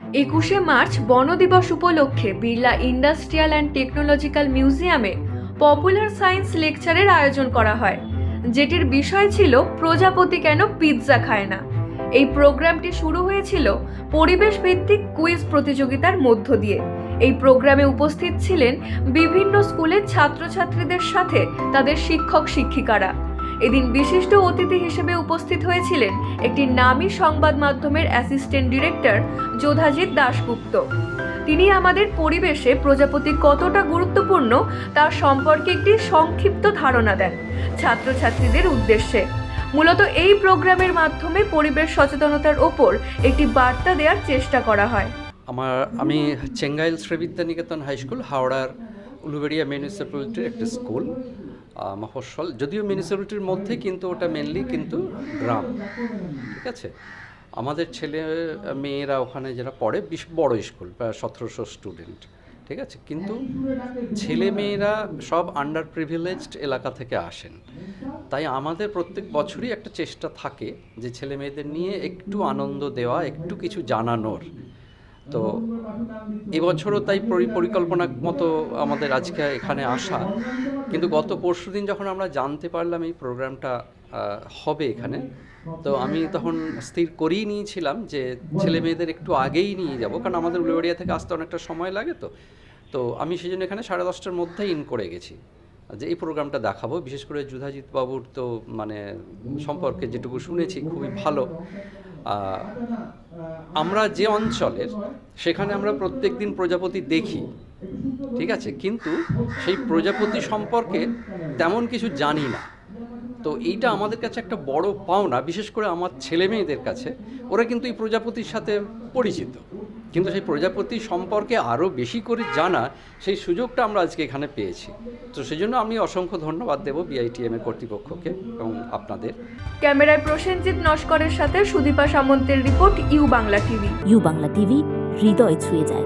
একুশে মার্চ বন দিবস উপলক্ষে বিড়লা ইন্ডাস্ট্রিয়াল অ্যান্ড টেকনোলজিক্যাল মিউজিয়ামে পপুলার সায়েন্স লেকচারের আয়োজন করা হয়। যেটির বিষয় ছিল, প্রজাপতি কেন পিৎজা খায় না? এই প্রোগ্রামটি শুরু হয়েছিল পরিবেশ ভিত্তিক কুইজ প্রতিযোগিতার মধ্য দিয়ে। এই প্রোগ্রামে উপস্থিত ছিলেন বিভিন্ন স্কুলের ছাত্রছাত্রীদের সাথে তাদের শিক্ষক শিক্ষিকারা এদিন বিশিষ্ট অতিথি হিসেবে উপস্থিত হয়েছিলেন একটি নামী সংবাদ মাধ্যমের অ্যাসিস্ট্যান্ট ডিরেক্টর যোধাজিৎ দাশগুপ্ত। তিনি আমাদের পরিবেশে প্রজাপতি কতটা গুরুত্বপূর্ণ তার সম্পর্কে একটি সংক্ষিপ্ত ধারণা দেন ছাত্রছাত্রীদের উদ্দেশ্যে। মূলত এই প্রোগ্রামের মাধ্যমে পরিবেশ সচেতনতার ওপর একটি বার্তা দেওয়ার চেষ্টা করা হয়। আমার, আমি চেঙ্গাইল শ্রীবিদ্যা নিকেতন হাই স্কুল, হাওড়ার উলুবেড়িয়া মিউনিসিপ্যালিটির একটা স্কুল মফস্বল। যদিও মিউনিসিপ্যালিটির মধ্যে কিন্তু ওটা মেনলি কিন্তু গ্রাম, ঠিক আছে? আমাদের ছেলে, মেয়েরা ওখানে যারা পড়ে, বেশ, বড় স্কুল প্রায় সতেরোশো স্টুডেন্ট ঠিক আছে? কিন্তু ছেলে মেয়েরা সব আন্ডার প্রিভিলেজড এলাকা থেকে আসেন। তাই আমাদের প্রত্যেক বছরই একটা চেষ্টা থাকে যে ছেলে মেয়েদের নিয়ে একটু আনন্দ দেওয়া, একটু কিছু জানানোর। তো এবছরও তাই পরি- পরিকল্পনা মতো আমাদের আজকে এখানে আসা। কিন্তু গত পরশু দিন যখন আমরা জানতে পারলাম এই প্রোগ্রামটা হবে এখানে, তো আমি তখন স্থির করেই নিয়েছিলাম যে ছেলে মেয়েদের একটু আগেই নিয়ে যাব, কারণ আমাদের উলুবেড়িয়া থেকে আসতে অনেকটা সময় লাগে তো। তো আমি সেই জন্য এখানে সাড়ে দশটার মধ্যেই ইন করে গেছি, যে এই প্রোগ্রামটা দেখাবো। বিশেষ করে যুধাজিৎ বাবুর তো মানে সম্পর্কে যেটুকু শুনেছি, খুবই ভালো। আমরা যে অঞ্চলের, সেখানে আমরা প্রত্যেক দিন প্রজাপতি দেখি, ঠিক আছে? কিন্তু সেই প্রজাপতি সম্পর্কে তেমন কিছু জানি না। তো এইটা আমাদের কাছে একটা বড় পাওনা, বিশেষ করে আমার ছেলে মেয়েদের কাছে। ওরা কিন্তু এই প্রজাপতির সাথে পরিচিত। কিন্তু সেই প্রজাপতি সম্পর্কে আরও বেশি করে জানা সেই সুযোগটা আমরা আজকে এখানে পেয়েছি। তো সেই জন্য আমি অসংখ্য ধন্যবাদ দেবো বিআইটিএম এর কর্তৃপক্ষকে এবং আপনাদের। ক্যামেরায় প্রসেনজিৎ নস্করের সাথে Sudipa সামন্তের report U Bangla TV. U Bangla TV হৃদয় ছুঁয়ে যায়।